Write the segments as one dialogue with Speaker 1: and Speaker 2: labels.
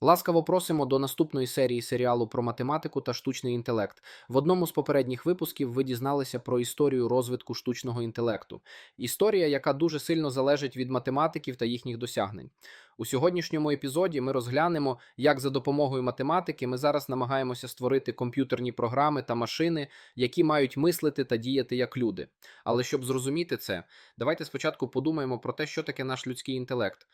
Speaker 1: Ласкаво просимо до наступної серії серіалу про математику та штучний інтелект. В одному з попередніх випусків ви дізналися про історію розвитку штучного інтелекту. Історія, яка дуже сильно залежить від математиків та їхніх досягнень. У сьогоднішньому епізоді ми розглянемо, як за допомогою математики ми зараз намагаємося створити комп'ютерні програми та машини, які мають мислити та діяти як люди. Але щоб зрозуміти це, давайте спочатку подумаємо про те, що таке наш людський інтелект.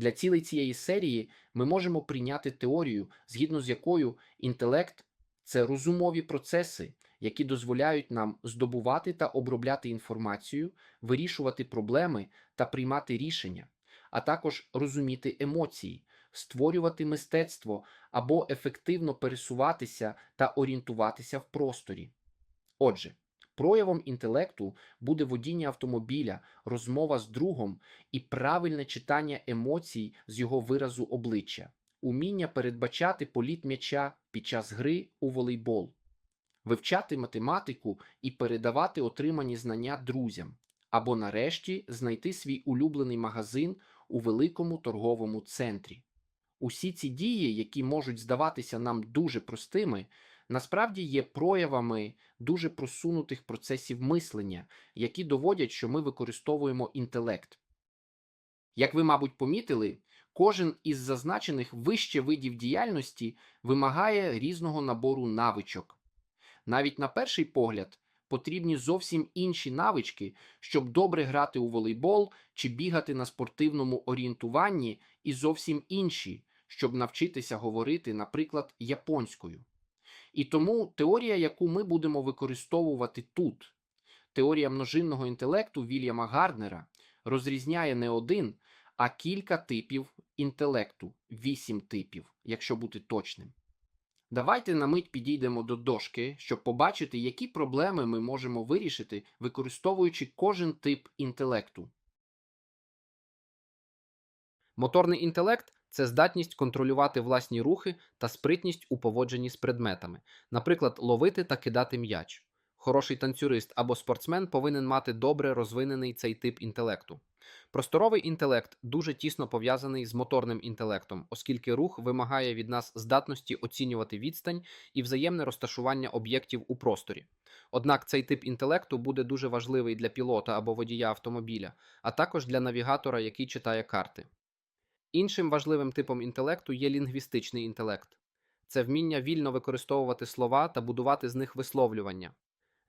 Speaker 1: Для цілей цієї серії ми можемо прийняти теорію, згідно з якою інтелект це розумові процеси, які дозволяють нам здобувати та обробляти інформацію, вирішувати проблеми та приймати рішення, а також розуміти емоції, створювати мистецтво або ефективно пересуватися та орієнтуватися в просторі. Отже, проявом інтелекту буде водіння автомобіля, розмова з другом і правильне читання емоцій з його виразу обличчя, уміння передбачати політ м'яча під час гри у волейбол, вивчати математику і передавати отримані знання друзям, або нарешті знайти свій улюблений магазин у великому торговому центрі. Усі ці дії, які можуть здаватися нам дуже простими, насправді є проявами дуже просунутих процесів мислення, які доводять, що ми використовуємо інтелект. Як ви, мабуть, помітили, кожен із зазначених вище видів діяльності вимагає різного набору навичок. Навіть на перший погляд потрібні зовсім інші навички, щоб добре грати у волейбол чи бігати на спортивному орієнтуванні, і зовсім інші, щоб навчитися говорити, наприклад, японською. І тому теорія, яку ми будемо використовувати тут, теорія множинного інтелекту Вільяма Гарднера, розрізняє не один, а кілька типів інтелекту, вісім типів, якщо бути точним. Давайте на мить підійдемо до дошки, щоб побачити, які проблеми ми можемо вирішити, використовуючи кожен тип інтелекту. Моторний інтелект це здатність контролювати власні рухи та спритність у поводженні з предметами, наприклад, ловити та кидати м'яч. Хороший танцюрист або спортсмен повинен мати добре розвинений цей тип інтелекту. Просторовий інтелект дуже тісно пов'язаний з моторним інтелектом, оскільки рух вимагає від нас здатності оцінювати відстань і взаємне розташування об'єктів у просторі. Однак цей тип інтелекту буде дуже важливий для пілота або водія автомобіля, а також для навігатора, який читає карти. Іншим важливим типом інтелекту є лінгвістичний інтелект. Це вміння вільно використовувати слова та будувати з них висловлювання.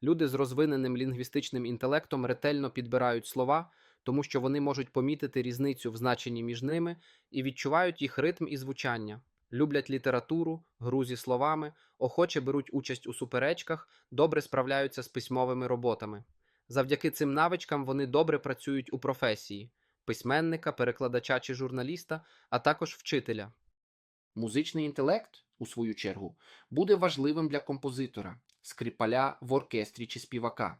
Speaker 1: Люди з розвиненим лінгвістичним інтелектом ретельно підбирають слова, тому що вони можуть помітити різницю в значенні між ними і відчувають їх ритм і звучання, люблять літературу, гру зі словами, охоче беруть участь у суперечках, добре справляються з письмовими роботами. Завдяки цим навичкам вони добре працюють у професії письменника, перекладача чи журналіста, а також вчителя. Музичний інтелект, у свою чергу, буде важливим для композитора, скрипаля в оркестрі чи співака.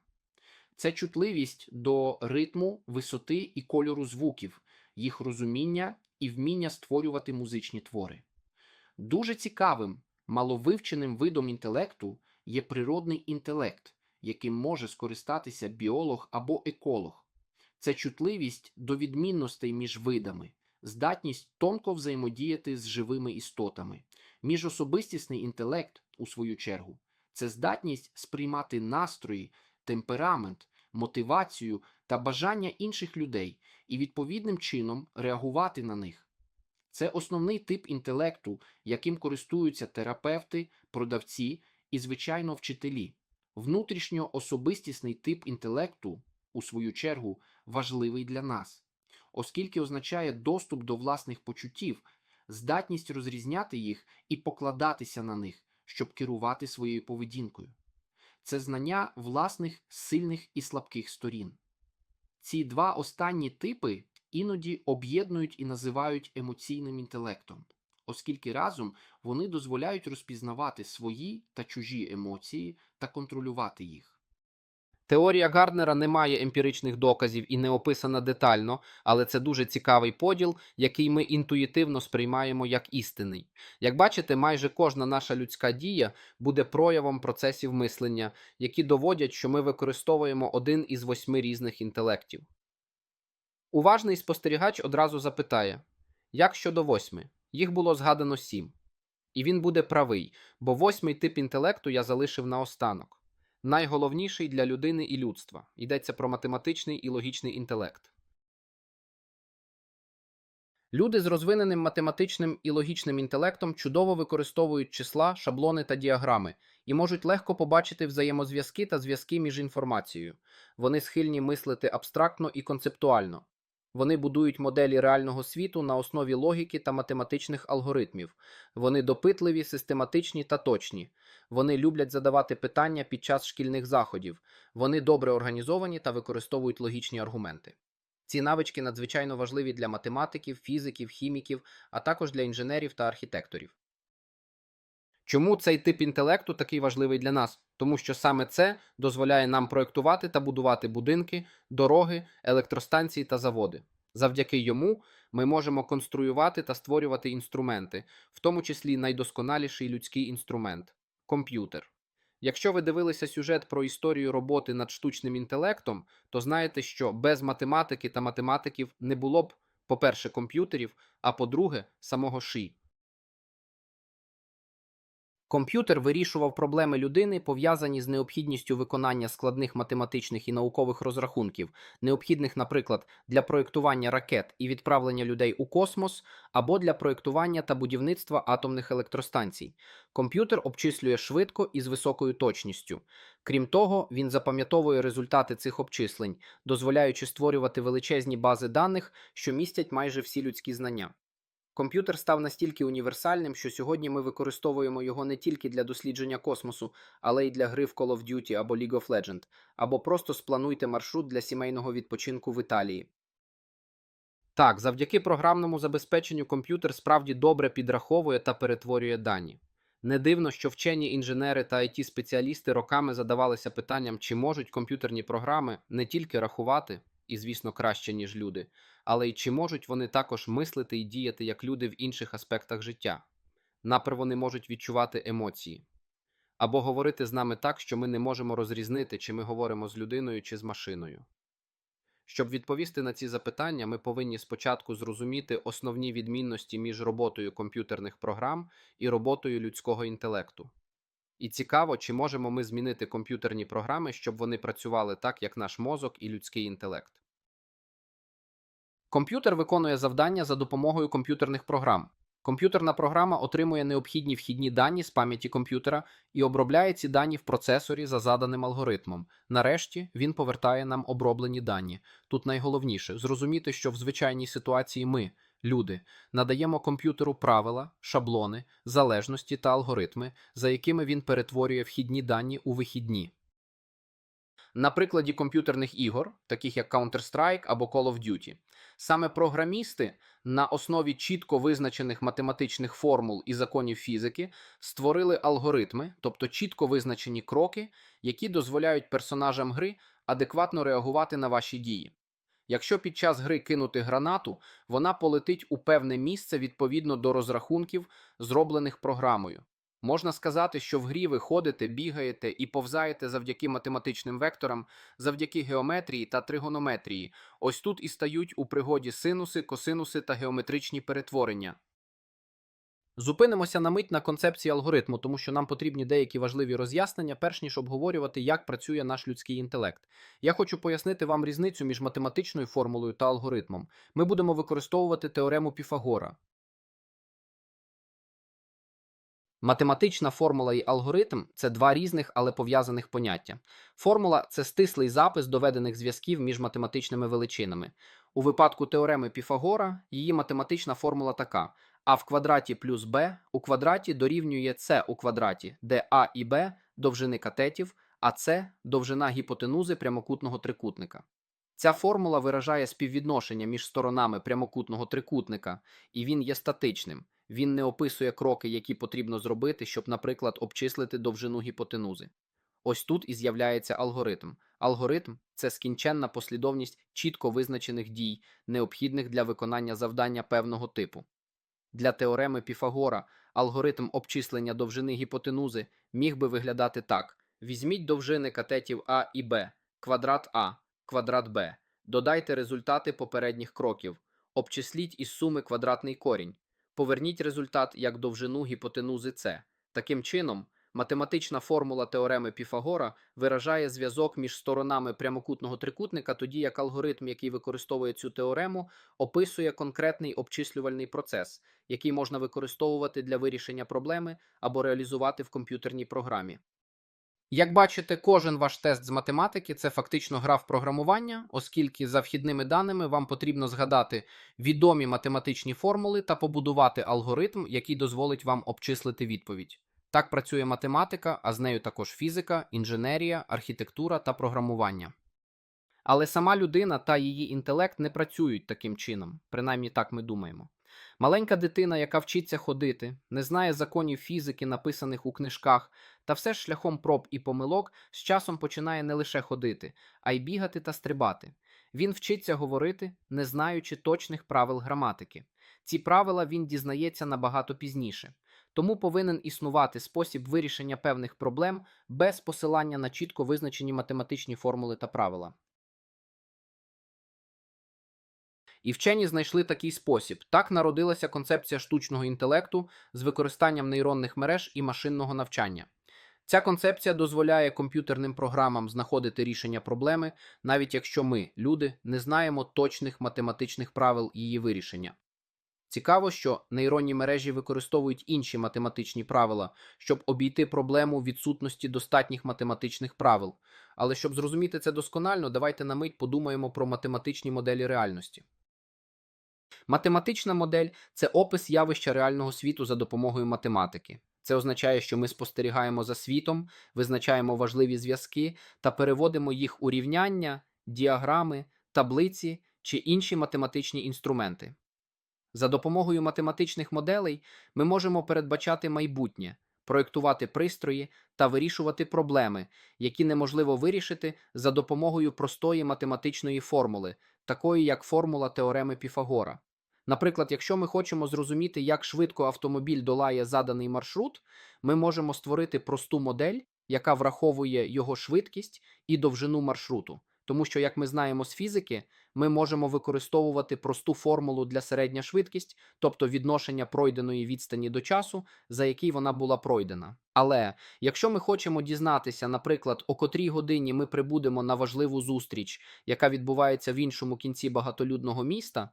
Speaker 1: Це чутливість до ритму, висоти і кольору звуків, їх розуміння і вміння створювати музичні твори. Дуже цікавим, маловивченим видом інтелекту є природний інтелект, яким може скористатися біолог або еколог. Це чутливість до відмінностей між видами, здатність тонко взаємодіяти з живими істотами. Міжособистісний інтелект, у свою чергу, це здатність сприймати настрої, темперамент, мотивацію та бажання інших людей і відповідним чином реагувати на них. Це основний тип інтелекту, яким користуються терапевти, продавці і, звичайно, вчителі. Внутрішньоособистісний тип інтелекту, у свою чергу, важливий для нас, оскільки означає доступ до власних почуттів, здатність розрізняти їх і покладатися на них, щоб керувати своєю поведінкою. Це знання власних сильних і слабких сторін. Ці два останні типи іноді об'єднують і називають емоційним інтелектом, оскільки разом вони дозволяють розпізнавати свої та чужі емоції та контролювати їх. Теорія Гарднера не має емпіричних доказів і не описана детально, але це дуже цікавий поділ, який ми інтуїтивно сприймаємо як істинний. Як бачите, майже кожна наша людська дія буде проявом процесів мислення, які доводять, що ми використовуємо один із восьми різних інтелектів. Уважний спостерігач одразу запитає: Як щодо восьми? Їх було згадано сім. І він буде правий, бо восьмий тип інтелекту я залишив наостанок. Найголовніший для людини і людства йдеться про математичний і логічний інтелект. Люди з розвиненим математичним і логічним інтелектом чудово використовують числа, шаблони та діаграми і можуть легко побачити взаємозв'язки та зв'язки між інформацією. Вони схильні мислити абстрактно і концептуально. Вони будують моделі реального світу на основі логіки та математичних алгоритмів. Вони допитливі, систематичні та точні. Вони люблять задавати питання під час шкільних заходів. Вони добре організовані та використовують логічні аргументи. Ці навички надзвичайно важливі для математиків, фізиків, хіміків, а також для інженерів та архітекторів. Чому цей тип інтелекту такий важливий для нас? Тому що саме це дозволяє нам проєктувати та будувати будинки, дороги, електростанції та заводи. Завдяки йому ми можемо конструювати та створювати інструменти, в тому числі найдосконаліший людський інструмент комп'ютер. Якщо ви дивилися сюжет про історію роботи над штучним інтелектом, то знаєте, що без математики та математиків не було б, по-перше, комп'ютерів, а по-друге, самого ШІ. Комп'ютер вирішував проблеми людини, пов'язані з необхідністю виконання складних математичних і наукових розрахунків, необхідних, наприклад, для проєктування ракет і відправлення людей у космос, або для проєктування та будівництва атомних електростанцій. Комп'ютер обчислює швидко і з високою точністю. Крім того, він запам'ятовує результати цих обчислень, дозволяючи створювати величезні бази даних, що містять майже всі людські знання. Комп'ютер став настільки універсальним, що сьогодні ми використовуємо його не тільки для дослідження космосу, але й для гри в Call of Duty або League of Legends, або просто сплануйте маршрут для сімейного відпочинку в Італії. Так, завдяки програмному забезпеченню комп'ютер справді добре підраховує та перетворює дані. Не дивно, що вчені інженери та it спеціалісти роками задавалися питанням, чи можуть комп'ютерні програми не тільки рахувати, і, звісно, краще, ніж люди, але й чи можуть вони також мислити і діяти як люди в інших аспектах життя. Наприклад, вони можуть відчувати емоції. Або говорити з нами так, що ми не можемо розрізнити, чи ми говоримо з людиною чи з машиною. Щоб відповісти на ці запитання, ми повинні спочатку зрозуміти основні відмінності між роботою комп'ютерних програм і роботою людського інтелекту. І цікаво, чи можемо ми змінити комп'ютерні програми, щоб вони працювали так, як наш мозок і людський інтелект. Комп'ютер виконує завдання за допомогою комп'ютерних програм. Комп'ютерна програма отримує необхідні вхідні дані з пам'яті комп'ютера і обробляє ці дані в процесорі за заданим алгоритмом. Нарешті він повертає нам оброблені дані. Тут найголовніше зрозуміти, що в звичайній ситуації ми, люди, надаємо комп'ютеру правила, шаблони, залежності та алгоритми, за якими він перетворює вхідні дані у вихідні. На прикладі комп'ютерних ігор, таких як Counter-Strike або Call of Duty, саме програмісти на основі чітко визначених математичних формул і законів фізики створили алгоритми, тобто чітко визначені кроки, які дозволяють персонажам гри адекватно реагувати на ваші дії. Якщо під час гри кинути гранату, вона полетить у певне місце відповідно до розрахунків, зроблених програмою. Можна сказати, що в грі ви ходите, бігаєте і повзаєте завдяки математичним векторам, завдяки геометрії та тригонометрії. Ось тут і стають у пригоді синуси, косинуси та геометричні перетворення. Зупинимося на мить на концепції алгоритму, тому що нам потрібні деякі важливі роз'яснення, перш ніж обговорювати, як працює наш людський інтелект. Я хочу пояснити вам різницю між математичною формулою та алгоритмом. Ми будемо використовувати теорему Піфагора. Математична формула і алгоритм це два різних, але пов'язаних поняття. Формула це стислий запис доведених зв'язків між математичними величинами. У випадку теореми Піфагора її математична формула така: а в квадраті плюс b у квадраті дорівнює c у квадраті, де а і b довжини катетів, а c довжина гіпотенузи прямокутного трикутника. Ця формула виражає співвідношення між сторонами прямокутного трикутника, і він є статичним. Він не описує кроки, які потрібно зробити, щоб, наприклад, обчислити довжину гіпотенузи. Ось тут і з'являється алгоритм. Алгоритм це скінченна послідовність чітко визначених дій, необхідних для виконання завдання певного типу. Для теореми Піфагора алгоритм обчислення довжини гіпотенузи міг би виглядати так: візьміть довжини катетів А і Б, квадрат А, квадрат Б, додайте результати попередніх кроків, Обчисліть із суми квадратний корінь. Поверніть результат як довжину гіпотенузи С. Таким чином, математична формула теореми Піфагора виражає зв'язок між сторонами прямокутного трикутника, тоді як алгоритм, який використовує цю теорему, описує конкретний обчислювальний процес, який можна використовувати для вирішення проблеми або реалізувати в комп'ютерній програмі. Як бачите, кожен ваш тест з математики це фактично гра в програмування, оскільки за вхідними даними вам потрібно згадати відомі математичні формули та побудувати алгоритм, який дозволить вам обчислити відповідь. Так працює математика, а з нею також фізика, інженерія, архітектура та програмування. Але сама людина та її інтелект не працюють таким чином, принаймні так ми думаємо. Маленька дитина, яка вчиться ходити, не знає законів фізики, написаних у книжках, та все ж шляхом проб і помилок з часом починає не лише ходити, а й бігати та стрибати. Він вчиться говорити, не знаючи точних правил граматики. Ці правила він дізнається набагато пізніше. Тому повинен існувати спосіб вирішення певних проблем без посилання на чітко визначені математичні формули та правила. І вчені знайшли такий спосіб. Так народилася концепція штучного інтелекту з використанням нейронних мереж і машинного навчання. Ця концепція дозволяє комп'ютерним програмам знаходити рішення проблеми, навіть якщо ми, люди, не знаємо точних математичних правил її вирішення. Цікаво, що нейронні мережі використовують інші математичні правила, щоб обійти проблему відсутності достатніх математичних правил. Але щоб зрозуміти це досконально, давайте на мить подумаємо про математичні моделі реальності. Математична модель це опис явища реального світу за допомогою математики. Це означає, що ми спостерігаємо за світом, визначаємо важливі зв'язки та переводимо їх у рівняння, діаграми, таблиці чи інші математичні інструменти. За допомогою математичних моделей ми можемо передбачати майбутнє, проєктувати пристрої та вирішувати проблеми, які неможливо вирішити за допомогою простої математичної формули, такої як формула теореми Піфагора. Наприклад, якщо ми хочемо зрозуміти, як швидко автомобіль долає заданий маршрут, ми можемо створити просту модель, яка враховує його швидкість і довжину маршруту. Тому що, як ми знаємо з фізики, ми можемо використовувати просту формулу для середня швидкість, тобто відношення пройденої відстані до часу, за який вона була пройдена. Але якщо ми хочемо дізнатися, наприклад, о котрій годині ми прибудемо на важливу зустріч, яка відбувається в іншому кінці багатолюдного міста,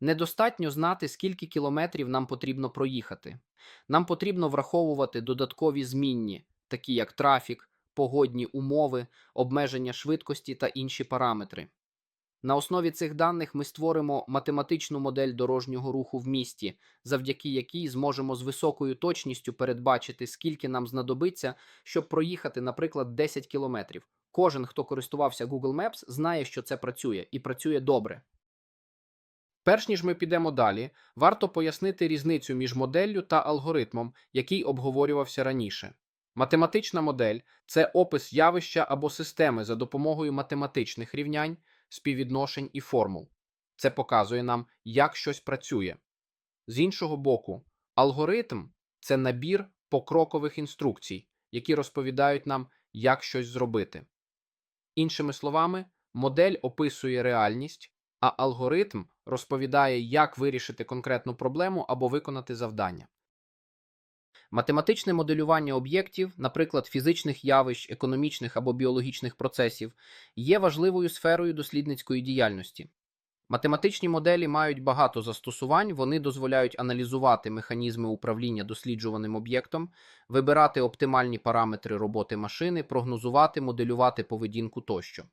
Speaker 1: недостатньо знати, скільки кілометрів нам потрібно проїхати. Нам потрібно враховувати додаткові змінні, такі як трафік, погодні умови, обмеження швидкості та інші параметри. На основі цих даних ми створимо математичну модель дорожнього руху в місті, завдяки якій зможемо з високою точністю передбачити, скільки нам знадобиться, щоб проїхати, наприклад, 10 кілометрів. Кожен, хто користувався Google Maps, знає, що це працює і працює добре. Перш ніж ми підемо далі, варто пояснити різницю між моделлю та алгоритмом, який обговорювався раніше. Математична модель це опис явища або системи за допомогою математичних рівнянь, співвідношень і формул. Це показує нам, як щось працює. З іншого боку, алгоритм це набір покрокових інструкцій, які розповідають нам, як щось зробити. Іншими словами, модель описує реальність, а алгоритм розповідає, як вирішити конкретну проблему або виконати завдання. Математичне моделювання об'єктів, наприклад, фізичних явищ, економічних або біологічних процесів, є важливою сферою дослідницької діяльності. Математичні моделі мають багато застосувань, вони дозволяють аналізувати механізми управління досліджуваним об'єктом, вибирати оптимальні параметри роботи машини, прогнозувати, моделювати поведінку тощо.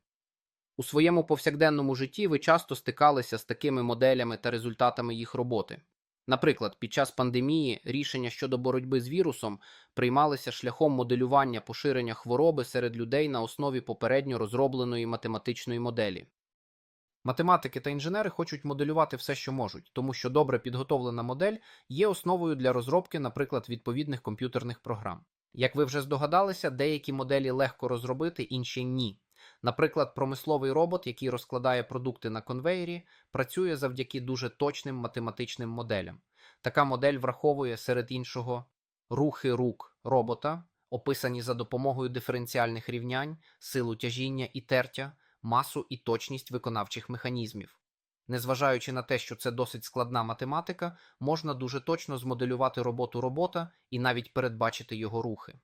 Speaker 1: У своєму повсякденному житті ви часто стикалися з такими моделями та результатами їх роботи. Наприклад, під час пандемії рішення щодо боротьби з вірусом приймалися шляхом моделювання поширення хвороби серед людей на основі попередньо розробленої математичної моделі. Математики та інженери хочуть моделювати все, що можуть, тому що добре підготовлена модель є основою для розробки, наприклад, відповідних комп'ютерних програм. Як ви вже здогадалися, деякі моделі легко розробити, інші ні. Наприклад, промисловий робот, який розкладає продукти на конвеєрі, працює завдяки дуже точним математичним моделям. Така модель враховує серед іншого рухи рук робота, описані за допомогою диференціальних рівнянь, силу тяжіння і тертя, масу і точність виконавчих механізмів. Незважаючи на те, що це досить складна математика, можна дуже точно змоделювати роботу робота і навіть передбачити його рухи.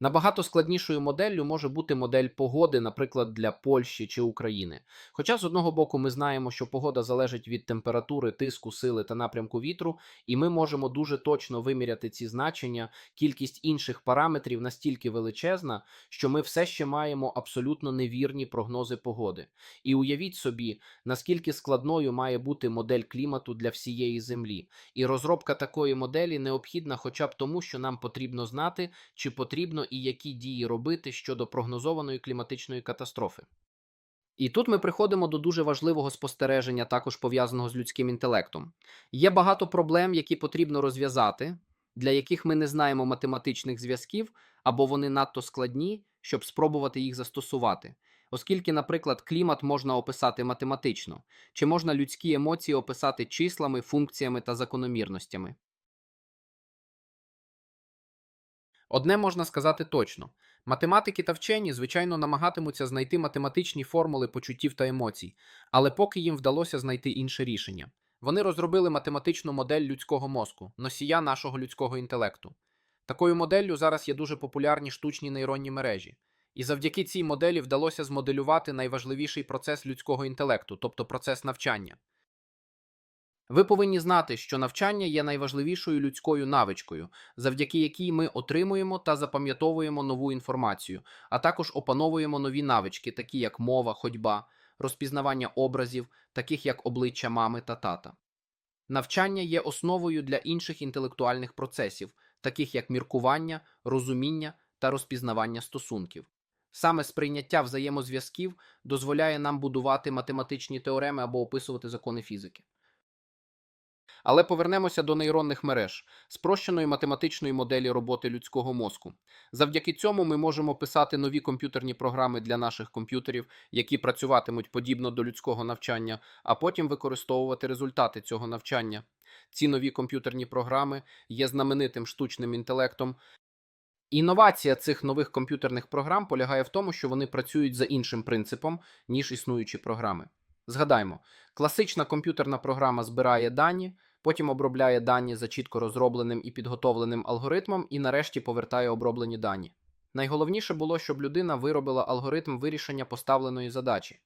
Speaker 1: Набагато складнішою моделлю може бути модель погоди, наприклад, для Польщі чи України. Хоча з одного боку ми знаємо, що погода залежить від температури, тиску, сили та напрямку вітру, і ми можемо дуже точно виміряти ці значення, кількість інших параметрів настільки величезна, що ми все ще маємо абсолютно невірні прогнози погоди. І уявіть собі, наскільки складною має бути модель клімату для всієї Землі. І розробка такої моделі необхідна хоча б тому, що нам потрібно знати, чи потрібно і які дії робити щодо прогнозованої кліматичної катастрофи. І тут ми приходимо до дуже важливого спостереження, також пов'язаного з людським інтелектом. Є багато проблем, які потрібно розв'язати, для яких ми не знаємо математичних зв'язків, або вони надто складні, щоб спробувати їх застосувати. Оскільки, наприклад, клімат можна описати математично, чи можна людські емоції описати числами, функціями та закономірностями. Одне можна сказати точно: математики та вчені, звичайно, намагатимуться знайти математичні формули почуттів та емоцій, але поки їм вдалося знайти інше рішення. Вони розробили математичну модель людського мозку, носія нашого людського інтелекту. Такою моделлю зараз є дуже популярні штучні нейронні мережі. І завдяки цій моделі вдалося змоделювати найважливіший процес людського інтелекту, тобто процес навчання. Ви повинні знати, що навчання є найважливішою людською навичкою, завдяки якій ми отримуємо та запам'ятовуємо нову інформацію, а також опановуємо нові навички, такі як мова, ходьба, розпізнавання образів, таких як обличчя мами та тата. Навчання є основою для інших інтелектуальних процесів, таких як міркування, розуміння та розпізнавання стосунків. Саме сприйняття взаємозв'язків дозволяє нам будувати математичні теореми або описувати закони фізики. Але повернемося до нейронних мереж, спрощеної математичної моделі роботи людського мозку. Завдяки цьому ми можемо писати нові комп'ютерні програми для наших комп'ютерів, які працюватимуть подібно до людського навчання, а потім використовувати результати цього навчання. Ці нові комп'ютерні програми є знаменитим штучним інтелектом. Інновація цих нових комп'ютерних програм полягає в тому, що вони працюють за іншим принципом, ніж існуючі програми. Згадаймо, класична комп'ютерна програма збирає дані, потім обробляє дані за чітко розробленим і підготовленим алгоритмом, і нарешті повертає оброблені дані. Найголовніше було, щоб людина виробила алгоритм вирішення поставленої задачі.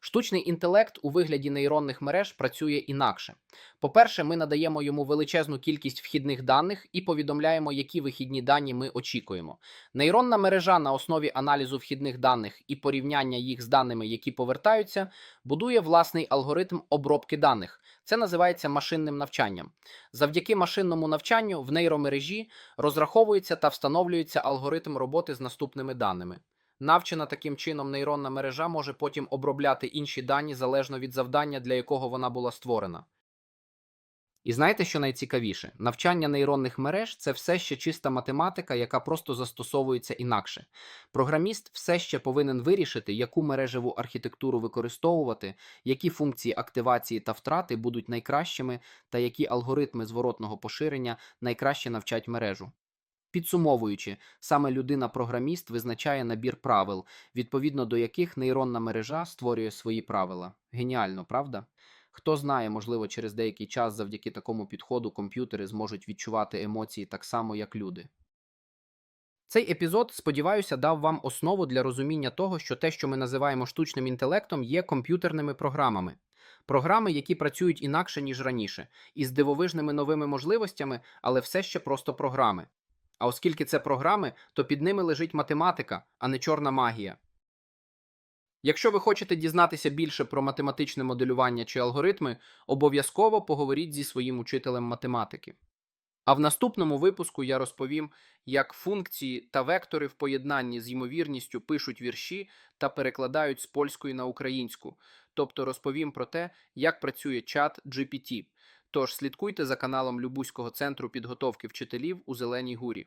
Speaker 1: Штучний інтелект у вигляді нейронних мереж працює інакше. По-перше, ми надаємо йому величезну кількість вхідних даних і повідомляємо, які вихідні дані ми очікуємо. Нейронна мережа на основі аналізу вхідних даних і порівняння їх з даними, які повертаються, будує власний алгоритм обробки даних. Це називається машинним навчанням. Завдяки машинному навчанню в нейромережі розраховується та встановлюється алгоритм роботи з наступними даними. Навчена таким чином нейронна мережа може потім обробляти інші дані залежно від завдання, для якого вона була створена. І знаєте, що найцікавіше? Навчання нейронних мереж це все ще чиста математика, яка просто застосовується інакше. Програміст все ще повинен вирішити, яку мережеву архітектуру використовувати, які функції активації та втрати будуть найкращими, та які алгоритми зворотного поширення найкраще навчать мережу. Підсумовуючи, саме людина-програміст визначає набір правил, відповідно до яких нейронна мережа створює свої правила. Геніально, правда? Хто знає, можливо, через деякий час завдяки такому підходу комп'ютери зможуть відчувати емоції так само, як люди. Цей епізод, сподіваюся, дав вам основу для розуміння того, що те, що ми називаємо штучним інтелектом, є комп'ютерними програмами. Програми, які працюють інакше, ніж раніше, із дивовижними новими можливостями, але все ще просто програми. А оскільки це програми, то під ними лежить математика, а не чорна магія. Якщо ви хочете дізнатися більше про математичне моделювання чи алгоритми, обов'язково поговоріть зі своїм учителем математики. А в наступному випуску я розповім, як функції та вектори в поєднанні з ймовірністю пишуть вірші та перекладають з польської на українську, тобто розповім про те, як працює чат GPT. Тож слідкуйте за каналом Любузького центру підготовки вчителів у Зеленій Гурі.